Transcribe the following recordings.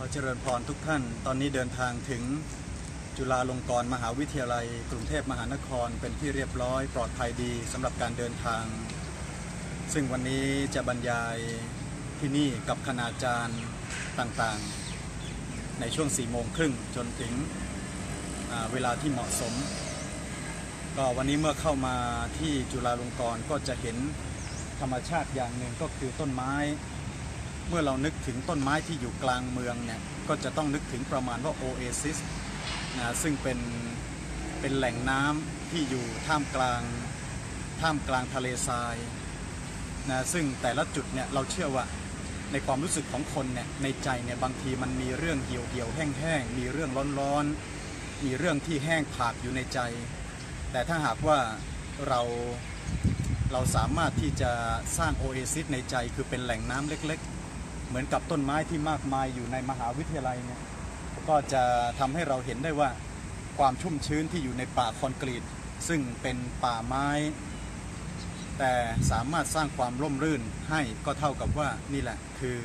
ขอเจริญพรทุกท่าน ตอนนี้เดินทางถึงจุฬาลงกรณ์มหาวิทยาลัย กรุงเทพมหานคร เป็นที่เรียบร้อย ปลอดภัยดีสำหรับการเดินทาง ซึ่งวันนี้จะบรรยายที่นี่กับคณาจารย์ต่างๆ ในช่วง4โมงครึ่งจนถึงเวลาที่เหมาะสม ก็วันนี้เมื่อเข้ามาที่จุฬาลงกรณ์ก็จะเห็นธรรมชาติอย่างหนึ่งก็คือต้นไม้ เมื่อเรานึกถึงต้นไม้ที่อยู่กลางเมืองเนี่ยก็จะต้องนึกถึงประมาณว่าโอเอซิสนะซึ่งเป็นเป็นแหล่งน้ำที่อยู่ท่ามกลางท่ามกลางทะเลทรายนะซึ่งแต่ละจุดเนี่ยเราเชื่อว่าในความรู้สึกของคนเนี่ยในใจเนี่ยบางทีมันมีเรื่องเหี่ยวเหี่ยวแห้งแห้งมีเรื่องร้อนร้อนมีเรื่องที่แห้งผากอยู่ในใจ แต่ถ้าหากว่าเราเราสามารถที่จะสร้างโอเอซิสในใจคือเป็นแหล่งน้ำเล็ก เหมือนกับต้นไม้ที่มากมายอยู่ในมหาวิทยาลัยเนี่ยก็จะทำให้เราเห็นได้ว่าความชุ่มชื้นที่อยู่ในป่าคอนกรีต ซึ่งเป็นป่าไม้ แต่สามารถสร้างความร่มรื่นให้ก็เท่ากับว่านี่แหละคือ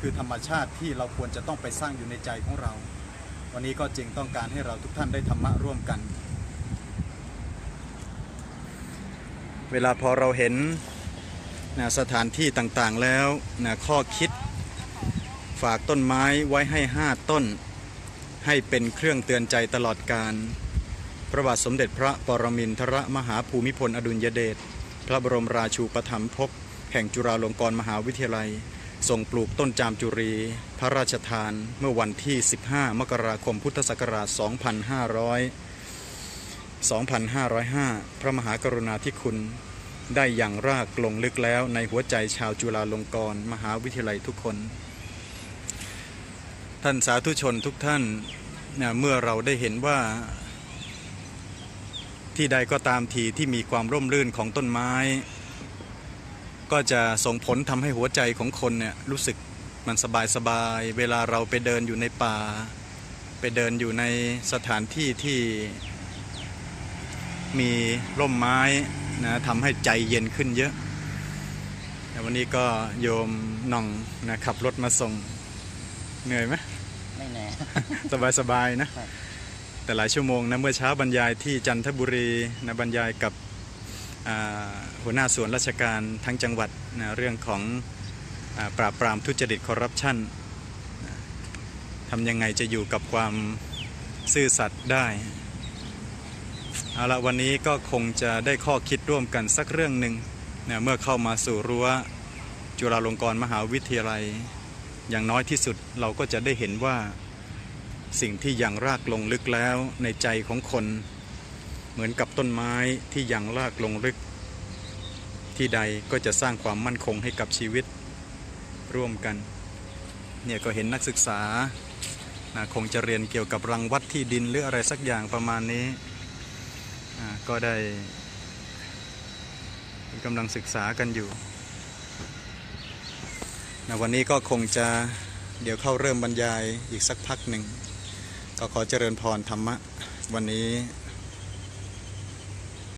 คือธรรมชาติที่เราควรจะต้องไปสร้างอยู่ในใจของเรา วันนี้ก็จึงต้องการให้เราทุกท่านได้ธรรมะร่วมกัน เวลาพอเราเห็น นะสถานที่ต่างๆแล้วนะข้อคิด ฝากต้นไม้ไว้ให้ 5 ต้น ให้เป็นเครื่องเตือนใจตลอดการ พระบาทสมเด็จพระปรมินทรมหาภูมิพลอดุลยเดชพระบรมราชูปถัมภกแห่งจุฬาลงกรณ์มหาวิทยาลัยทรงปลูกต้นจามจุรี พระราชทานเมื่อวันที่ 15 มกราคมพุทธศักราช 2500 2505 พระมหากรุณาธิคุณ ได้อย่างรากลงลึกแล้วในหัวใจชาวจุฬาลงกรณ์มหาวิทยาลัยทุกคน ท่านสาธุชนทุกท่านนะเมื่อเราได้เห็นว่า ที่ใดก็ตามทีที่มีความร่มรื่นของต้นไม้ ก็จะส่งผลทำให้หัวใจของคนเนี่ยรู้สึกมันสบายสบาย เวลาเราไปเดินอยู่ในป่า ไปเดินอยู่ในสถานที่ที่มีร่มไม้ นะทำให้ใจเย็นขึ้นเยอะแต่วันนี้ก็โยมหน่องนะขับรถมาส่งเหนื่อยไหมไม่แน่สบายสบายๆนะครับแต่หลายชั่วโมงนะเมื่อเช้าบรรยายที่จันทบุรีนะบรรยายกับอ่าหัวหน้าส่วนราชการทั้งจังหวัดนะเรื่องของอาปราบปรามทุจริตคอร์รัปชันนะทำยังไงจะอยู่กับความซื่อสัตย์ได้ เอาละวันนี้ก็คงจะได้ข้อคิดร่วมกันสักเรื่องหนึ่งเนะเมื่อเข้ามาสู่รั้วจุฬาลงกรณ์มหาวิทยาลัย อย่างน้อยที่สุดเราก็จะได้เห็นว่าสิ่งที่ยังรากลงลึกแล้วในใจของคน เหมือนกับต้นไม้ที่ยังรากลงลึก ที่ใดก็จะสร้างความมั่นคงให้กับชีวิตร่วมกันเนี่ยก็เห็นนักศึกษานะคงจะเรียนเกี่ยวกับรังวัดที่ดินหรืออะไรสักอย่างประมาณนี้ ก็ได้กำลังศึกษากันอยู่นะวันนี้ก็คงจะเดี๋ยวเข้าเริ่มบรรยายอีกสักพักหนึ่ง ก็ขอเจริญพรธรรมะ วันนี้